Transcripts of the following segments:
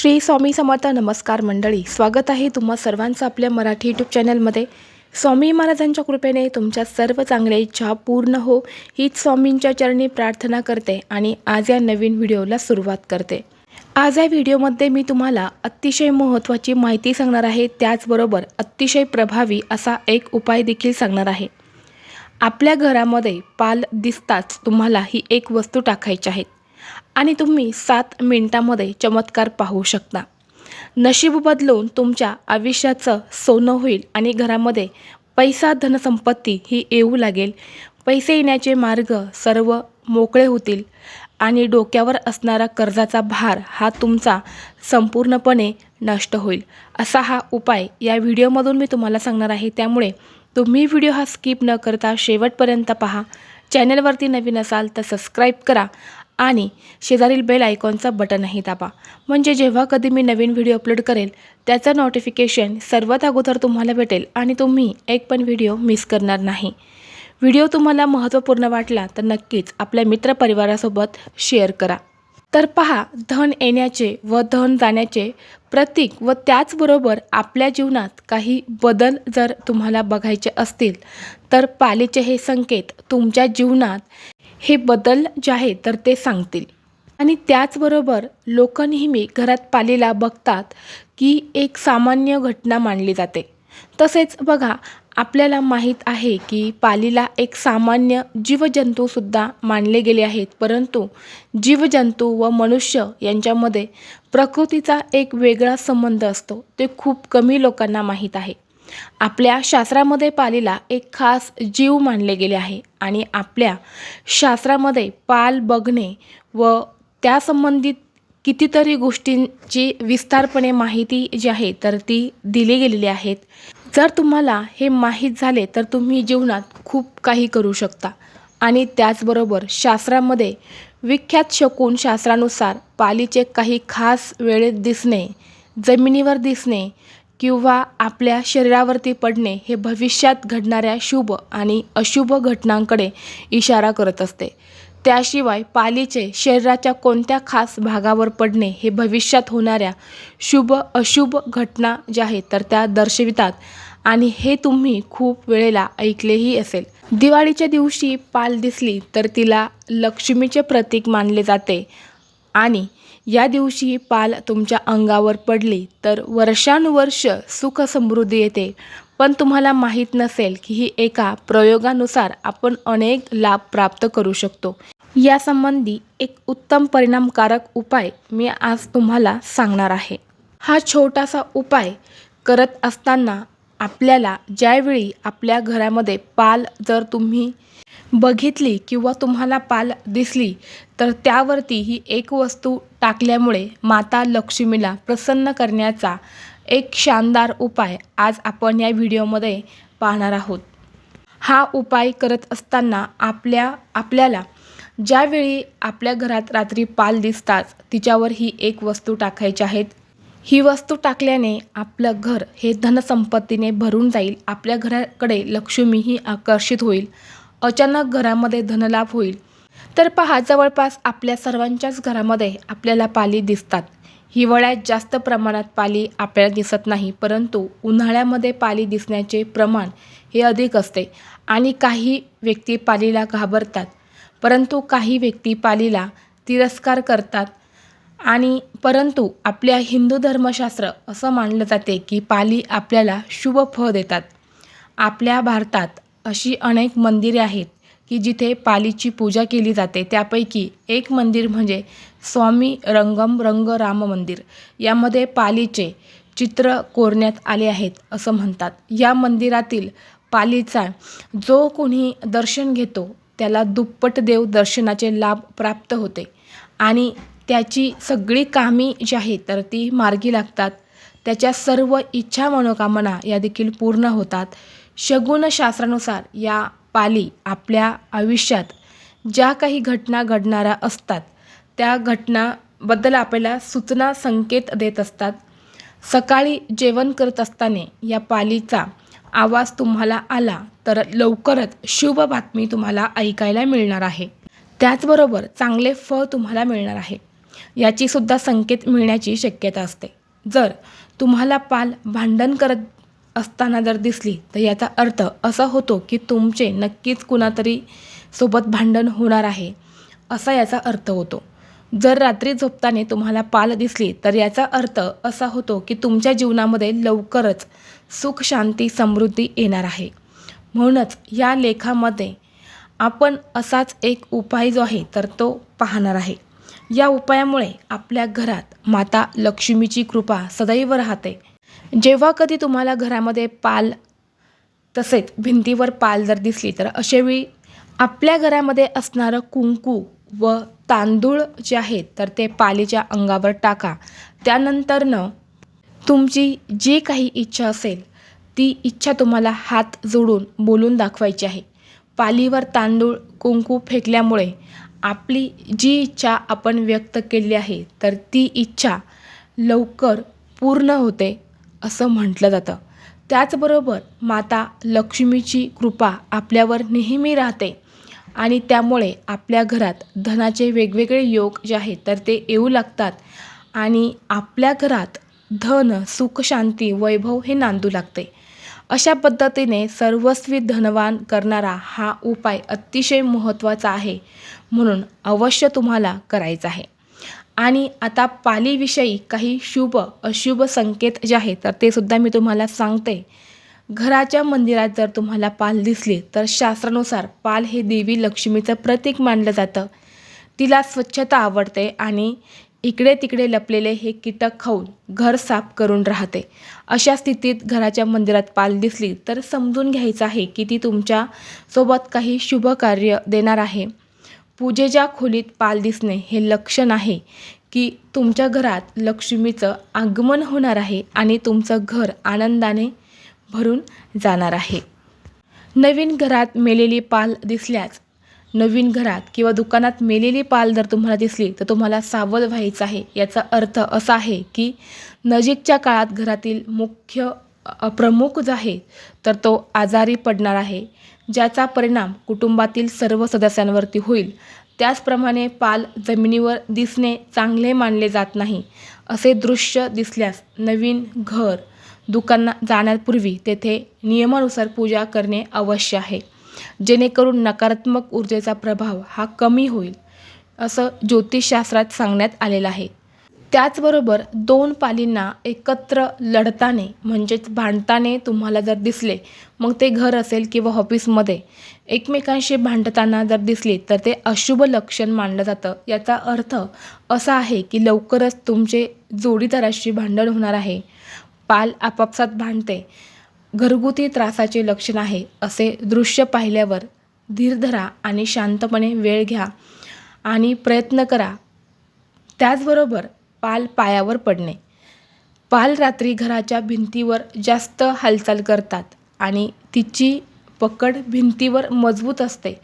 श्री स्वामी समर्थ नमस्कार मंडळी स्वागत आहे तुम्हा सर्वांचं आपल्या मराठी यूट्यूब चॅनलमध्ये स्वामी महाराजांच्या कृपेने तुमच्या सर्व चांगल्या इच्छा पूर्ण हो हीच स्वामींच्या चरणी प्रार्थना करते आणि आज या नवीन व्हिडिओला सुरुवात करते. आज या व्हिडिओमध्ये मी तुम्हाला अतिशय महत्त्वाची माहिती सांगणार आहे त्याचबरोबर अतिशय प्रभावी असा एक उपाय देखील सांगणार आहे. आपल्या घरामध्ये पाल दिसताच तुम्हाला ही एक वस्तू टाकायची आहेत आणि तुम्ही सात मिनिटामध्ये चमत्कार पाहू शकता. नशीब बदलून तुमच्या आयुष्याचं सोनं होईल आणि घरामध्ये पैसा धनसंपत्ती ही येऊ लागेल. पैसे येण्याचे मार्ग सर्व मोकळे होतील आणि डोक्यावर असणारा कर्जाचा भार हा तुमचा संपूर्णपणे नष्ट होईल. असा हा उपाय या व्हिडिओमधून मी तुम्हाला सांगणार आहे. त्यामुळे तुम्ही व्हिडिओ हा स्किप न करता शेवटपर्यंत पहा. चॅनलवरती नवीन असाल तर सबस्क्राईब करा आणि शेजारील बेल आयकॉनचा बटनही दाबा. म्हणजे जेव्हा कधी मी नवीन व्हिडिओ अपलोड करेल त्याचं नोटिफिकेशन सर्वात अगोदर तुम्हाला भेटेल आणि तुम्ही एक पण व्हिडिओ मिस करणार नाही. व्हिडिओ तुम्हाला महत्त्वपूर्ण वाटला तर नक्कीच आपल्या मित्रपरिवारासोबत शेअर करा. तर पहा धन येण्याचे व धन जाण्याचे प्रतीक व त्याचबरोबर आपल्या जीवनात काही बदल जर तुम्हाला बघायचे असतील तर पालीचे हे संकेत तुमच्या जीवनात हे बदल जे आहे तर ते सांगतील. आणि त्याचबरोबर लोक नेहमी घरात पालीला बघतात की एक सामान्य घटना मानली जाते. तसेच बघा आपल्याला माहीत आहे की पालीला एक सामान्य जीवजंतूसुद्धा मानले गेले आहेत परंतु जीवजंतू व मनुष्य यांच्यामध्ये प्रकृतीचा एक वेगळा संबंध असतो. ते खूप कमी लोकांना माहीत आहे. आपल्या शास्त्रामध्ये पालीला एक खास जीव मानले गेले आहे आणि आपल्या शास्त्रामध्ये पाल बघणे व त्यासंबंधित कितीतरी गोष्टींची विस्तारपणे माहिती जी आहे तर ती दिली गेलेली आहेत. जर तुम्हाला हे माहीत झाले तर तुम्ही जीवनात खूप काही करू शकता. आणि त्याचबरोबर शास्त्रामध्ये विख्यात शकून शास्त्रानुसार पालीचे काही खास वेळेत दिसणे जमिनीवर दिसणे किंवा आपल्या शरीरावरती पडणे हे भविष्यात घडणाऱ्या शुभ आणि अशुभ घटनांकडे इशारा करत असते. त्याशिवाय पालीचे शरीराच्या कोणत्या खास भागावर पडणे हे भविष्यात होणाऱ्या शुभ अशुभ घटना ज्या आहेत तर त्या दर्शवितात. आणि हे तुम्ही खूप वेळेला ऐकलेही असेल. दिवाळीच्या दिवशी पाल दिसली तर तिला लक्ष्मीचे प्रतीक मानले जाते. आणि या दिवशी पाल तुमच्या अंगावर पडली तर वर्षानुवर्ष सुख समृद्धी येते. पण तुम्हाला माहीत नसेल की ही एका प्रयोगानुसार आपण अनेक लाभ प्राप्त करू शकतो. यासंबंधी एक उत्तम परिणामकारक उपाय मी आज तुम्हाला सांगणार आहे. हा छोटासा उपाय करत असताना आपल्याला ज्यावेळी आपल्या घरामध्ये पाल जर तुम्ही बघितली किंवा तुम्हाला पाल दिसली तर त्यावरती ही एक वस्तू टाकल्यामुळे माता लक्ष्मीला प्रसन्न करण्याचा एक शानदार उपाय आज आपण या व्हिडिओमध्ये पाहणार आहोत. हा उपाय करत असताना आपल्या आपल्याला ज्यावेळी आपल्या घरात रात्री पाल दिसतात तिच्यावर ही एक वस्तू टाकायची आहेत ही वस्तू टाकल्याने आपलं घर हे धनसंपत्तीने भरून जाईल. आपल्या घराकडे लक्ष्मीही आकर्षित होईल. अचानक घरामध्ये धनलाभ होईल. तर पहा जवळपास आपल्या सर्वांच्याच घरामध्ये आपल्याला पाली दिसतात. हिवाळ्यात जास्त प्रमाणात पाली आपल्याला दिसत नाही परंतु उन्हाळ्यामध्ये पाली दिसण्याचे प्रमाण हे अधिक असते आणि काही व्यक्ती पालीला घाबरतात परंतु काही व्यक्ती पालीला तिरस्कार करतात आणि परंतु आपल्या हिंदू धर्मशास्त्र असं मानलं जाते की पाली आपल्याला शुभ फळ देतात. आपल्या भारतात अशी अनेक मंदिरे आहेत की जिथे पालीची पूजा केली जाते. त्यापैकी एक मंदिर म्हणजे स्वामी रंगम रंग राम मंदिर. यामध्ये पालीचे चित्र कोरण्यात आले आहेत असं म्हणतात. या मंदिरातील पालीचा जो कोणी दर्शन घेतो त्याला दुप्पट देव दर्शनाचे लाभ प्राप्त होते. आणि त्याची सगळी कामी जी आहेत तर ती मार्गी लागतात. त्याच्या सर्व इच्छा मनोकामना या देखील पूर्ण होतात. शगुनशास्त्रानुसार या पाली आपल्या आयुष्यात ज्या काही घटना घडणाऱ्या असतात त्या घटनाबद्दल आपल्याला सूचना संकेत देत असतात. सकाळी जेवण करत असताना या पालीचा आवाज तुम्हाला आला तर लवकरच शुभ बातमी तुम्हाला ऐकायला मिळणार आहे. त्याचबरोबर चांगले फळ तुम्हाला मिळणार आहे. याचीसुद्धा संकेत मिळण्याची शक्यता असते. जर तुम्हाला पाल भांडण करत असताना जर दिसली तर याचा अर्थ असा होतो की तुमचे नक्कीच कुणातरी सोबत भांडण होणार आहे असा याचा अर्थ होतो. जर रात्री झोपताना तुम्हाला पाल दिसली तर याचा अर्थ असा होतो की तुमच्या जीवनामध्ये लवकरच सुख शांती समृद्धी येणार आहे. म्हणूनच या लेखामध्ये आपण असाच एक उपाय जो आहे तर तो पाहणार आहे. या उपायामुळे आपल्या घरात माता लक्ष्मीची कृपा सदैव राहते. जेव्हा कधी तुम्हाला घरामध्ये पाल तसेच भिंतीवर पाल जर दिसली तर अशावेळी आपल्या घरामध्ये असणारं कुंकू व तांदूळ जे आहेत तर ते पालीच्या अंगावर टाका. त्यानंतरनं तुमची जी काही इच्छा असेल ती इच्छा तुम्हाला हात जोडून बोलून दाखवायची आहे. पालीवर तांदूळ कुंकू फेकल्यामुळे आपली जी इच्छा आपण व्यक्त केली आहे तर ती इच्छा लवकर पूर्ण होते. असं म्हटलं जातं. त्याचबरोबर माता लक्ष्मीची कृपा आपल्यावर नेहमी राहते आणि त्यामुळे आपल्या घरात धनाचे वेगवेगळे योग जे आहेत तर ते येऊ लागतात आणि आपल्या घरात धन सुख शांती वैभव हे नांदू लागते. अशा पद्धतीने सर्वस्वी धनवान करणारा हा उपाय अतिशय महत्त्वाचा आहे म्हणून अवश्य तुम्हाला करायचा आहे. आणि आता पालीविषयी काही शुभ अशुभ संकेत जे आहेत तर ते सुद्धा मी तुम्हाला सांगते. घराच्या मंदिरात जर तुम्हाला पाल दिसली तर शास्त्रानुसार पाल हे देवी लक्ष्मीचं प्रतीक मानलं जातं. तिला स्वच्छता आवडते आणि इकडे तिकडे लपलेले हे कीटक खाऊन घर साफ करून राहते. अशा स्थितीत घराच्या मंदिरात पाल दिसली तर समजून घ्यायचं आहे की ती तुमच्यासोबत काही शुभ कार्य देणार आहे. पूजेच्या खोलीत पाल दिसणे हे लक्षण आहे की तुमच्या घरात लक्ष्मीचं आगमन होणार आहे आणि तुमचं घर आनंदाने भरून जाणार आहे. नवीन घरात मेलेली पाल दिसल्यास नवीन घरात किंवा दुकानात मेलेली पाल जर तुम्हाला दिसली तर तुम्हाला सावध व्हायचं आहे. याचा अर्थ असा आहे की नजीकच्या काळात घरातील मुख्य प्रमुख जो आहे तर तो आजारी पडणार आहे. ज्याचा परिणाम कुटुंबातील सर्व सदस्यांवरती होईल. त्याचप्रमाणे पाल जमिनीवर दिसणे चांगले मानले जात नाही असे दृश्य दिसल्यास नवीन घर दुकाना जाण्यापूर्वी तेथे नियमानुसार पूजा करणे अवश्य आहे. जेणेकरून नकारात्मक ऊर्जेचा प्रभाव हा कमी होईल असं ज्योतिषशास्त्रात सांगण्यात आलेलं आहे. त्याचबरोबर दोन पालींना एकत्र लढताने म्हणजेच भांडताने तुम्हाला जर दिसले मग ते घर असेल किंवा ऑफिसमध्ये एकमेकांशी भांडताना जर दिसले तर ते अशुभ लक्षण मानलं जातं. याचा अर्थ असा आहे की लवकरच तुमचे जोडीदाराशी भांडण होणार आहे. पाल आपापसात भांडते. घरगुती त्रासाचे लक्षण आहे असे दृश्य पाहिल्यावर धीर धरा आणि शांतपणे वेळ घ्या आणि प्रयत्न करा. त्याचबरोबर पाल पायावर पडणे. पाल रात्री घराच्या भिंतीवर जास्त हालचाल करतात आणि तिची पकड भिंतीवर मजबूत असते.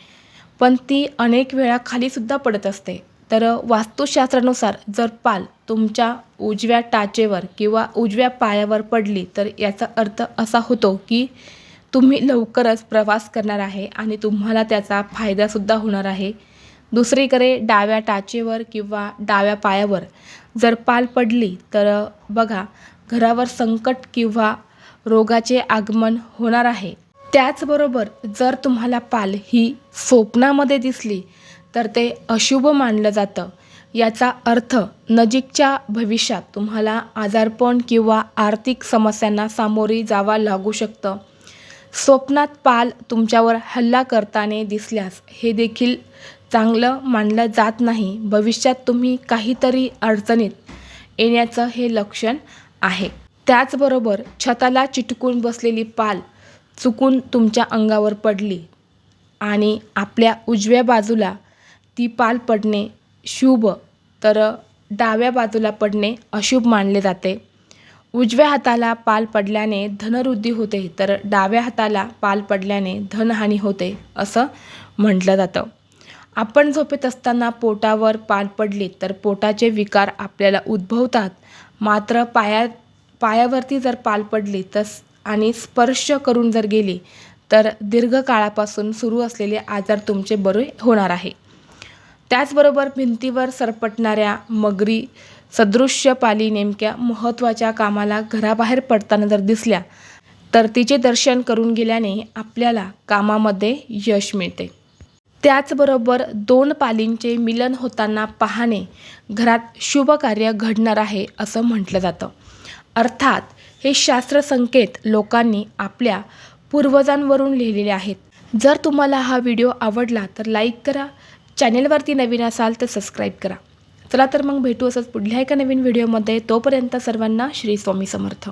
पण ती अनेक वेळा खालीसुद्धा पडत असते. तर वास्तुशास्त्रानुसार जर पाल तुमच्या उजव्या टाचेवर किंवा उजव्या पायावर पडली तर याचा अर्थ असा होतो की तुम्ही लवकरच प्रवास करणार आहे आणि तुम्हाला त्याचा फायदासुद्धा होणार आहे. दुसरीकडे डाव्या टाचेवर किंवा डाव्या पायावर जर पाल पडली तर बघा घरावर संकट किंवा रोगाचे आगमन होणार आहे. त्याचबरोबर जर तुम्हाला पाल ही स्वप्नामध्ये दिसली तर ते अशुभ मानलं जातं. याचा अर्थ नजीकच्या भविष्यात तुम्हाला आजारपण किंवा आर्थिक समस्यांना सामोरी जावा लागू शकतं. स्वप्नात पाल तुमच्यावर हल्ला करताना दिसल्यास हे देखील चांगलं मानलं जात नाही. भविष्यात तुम्ही काहीतरी अडचणीत येण्याचं हे लक्षण आहे. त्याचबरोबर छताला चिटकून बसलेली पाल चुकून तुमच्या अंगावर पडली आणि आपल्या उजव्या बाजूला ती पाल पडणे शुभ तर डाव्या बाजूला पडणे अशुभ मानले जाते. उजव्या हाताला पाल पडल्याने धनवृद्धी होते तर डाव्या हाताला पाल पडल्याने धनहानी होते असं म्हटलं जातं. आपण झोपेत असताना पोटावर पान पडली तर पोटाचे विकार आपल्याला उद्भवतात. मात्र पाया पायावरती जर पाल पडली तर आणि स्पर्श करून जर गेली तर दीर्घकाळापासून सुरू असलेले आजार तुमचे बरे होणार आहे. त्याचबरोबर भिंतीवर सरपटणाऱ्या मगरी सदृश्य पाली नेमक्या महत्त्वाच्या कामाला घराबाहेर पडताना जर दिसल्या तर तिचे दर्शन करून गेल्याने आपल्याला कामामध्ये यश मिळते. त्याचबरोबर दोन पालींचे मिलन होताना पाहणे घरात शुभ कार्य घडणार आहे असं म्हटलं जातं. अर्थात हे शास्त्रसंकेत लोकांनी आपल्या पूर्वजांवरून लिहिलेले आहेत. जर तुम्हाला हा व्हिडिओ आवडला तर लाईक करा चॅनेलवरती नवीन असाल तर सबस्क्राईब करा. चला तर मग भेटू असंच पुढल्या एका नवीन व्हिडिओमध्ये. तोपर्यंत सर्वांना श्री स्वामी समर्थ.